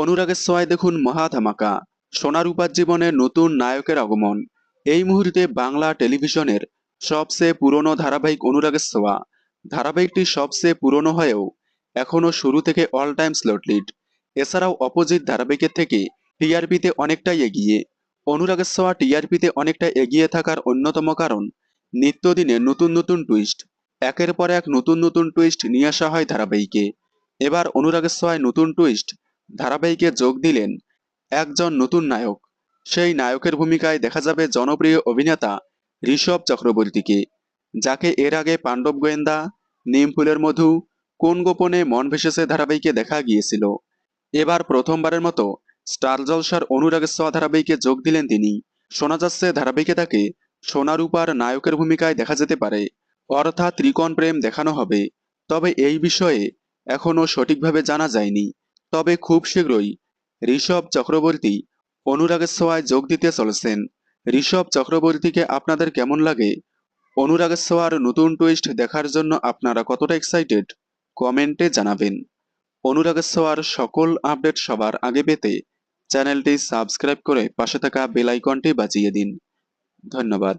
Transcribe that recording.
অনুরাগের সোয়ায় দেখুন মহা ধামাকা। সোনারূপার জীবনে নতুন নায়কের আগমন। এই মুহূর্তে বাংলা টেলিভিশনের সবচেয়ে পুরনো ধারাবাহিক অনুরাগের সোয়া। ধারাবাহিকটি সবচেয়ে পুরনো হয়েও এখনও শুরু থেকে অল টাইম স্লট লিড এছাড়াও অপোজিট ধারাবাহিকের থেকে টিআরপিতে অনেকটাই এগিয়ে। অনুরাগের সোয়া টিআরপিতে অনেকটা এগিয়ে থাকার অন্যতম কারণ নিত্যদিনে নতুন নতুন টুইস্ট একের পর এক নতুন নতুন টুইস্ট নিয়ে আসা হয় ধারাবাহিকে। এবার অনুরাগের সোয়ায় নতুন টুইস্ট ধারাবাহিকে যোগ দিলেন একজন নতুন নায়ক। সেই নায়কের ভূমিকায় দেখা যাবে জনপ্রিয় অভিনেতা ঋষভ চক্রবর্তীকে, যাকে এর আগে পাণ্ডব গোয়েন্দা নিমফুলের মধু, কোন গোপনে মন ভেসেছে ধারাবাহিকে দেখা গিয়েছিল। এবার প্রথমবারের মতো স্টার জলসার অনুরাগের সোয়া ধারাবাহিকে যোগ দিলেন তিনি। শোনা যাচ্ছে ধারাবাহিকে তাকে সোনারূপার নায়কের ভূমিকায় দেখা যেতে পারে, অর্থাৎ ত্রিকোণ প্রেম দেখানো হবে। তবে এই বিষয়ে এখনও সঠিকভাবে জানা যায়নি। তবে খুব শীঘ্রই ঋষভ চক্রবর্তী অনুরাগের সোয়ায় যোগ দিতে চলেছেন। ঋষভ চক্রবর্তীকে আপনাদের কেমন লাগে? অনুরাগের সোয়ার নতুন টুইস্ট দেখার জন্য আপনারা কতটা এক্সাইটেড কমেন্টে জানাবেন। অনুরাগের সোয়ার সকল আপডেট সবার আগে পেতে চ্যানেলটি সাবস্ক্রাইব করে পাশে থাকা বেলাইকনটি বাজিয়ে দিন। ধন্যবাদ।